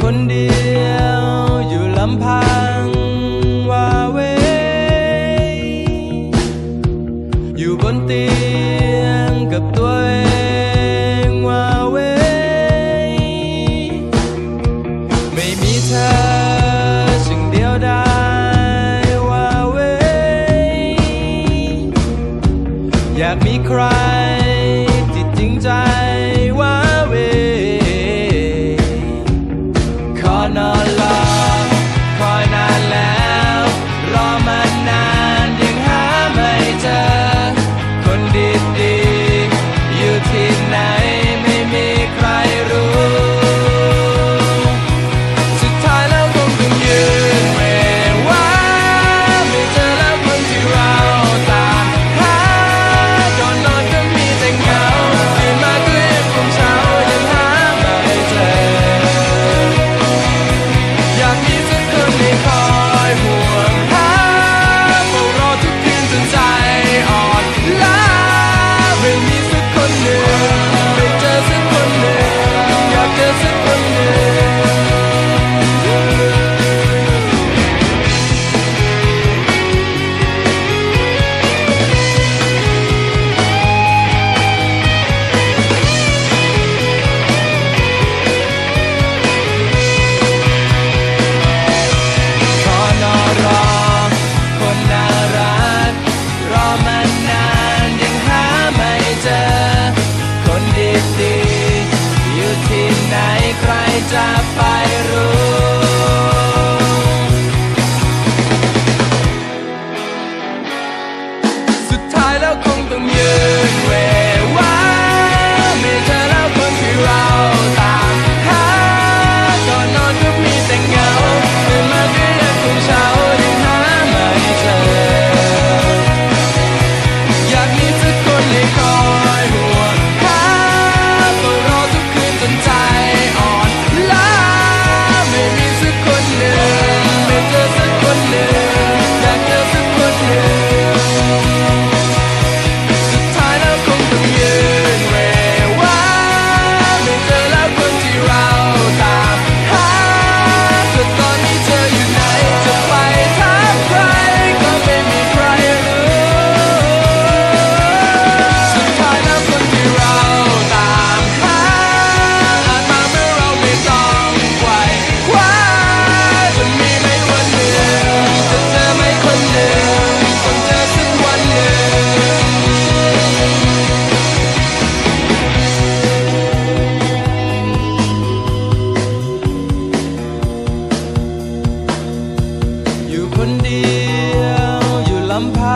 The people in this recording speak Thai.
คนเดียวอยู่ลำพังว่าเวอยู่บนเตียงกับตัวเองว่าเวไม่มีเธอจึงเดียวดายว่าเวอยากมีใคร someday. คนเดียวอยู่ลำพัง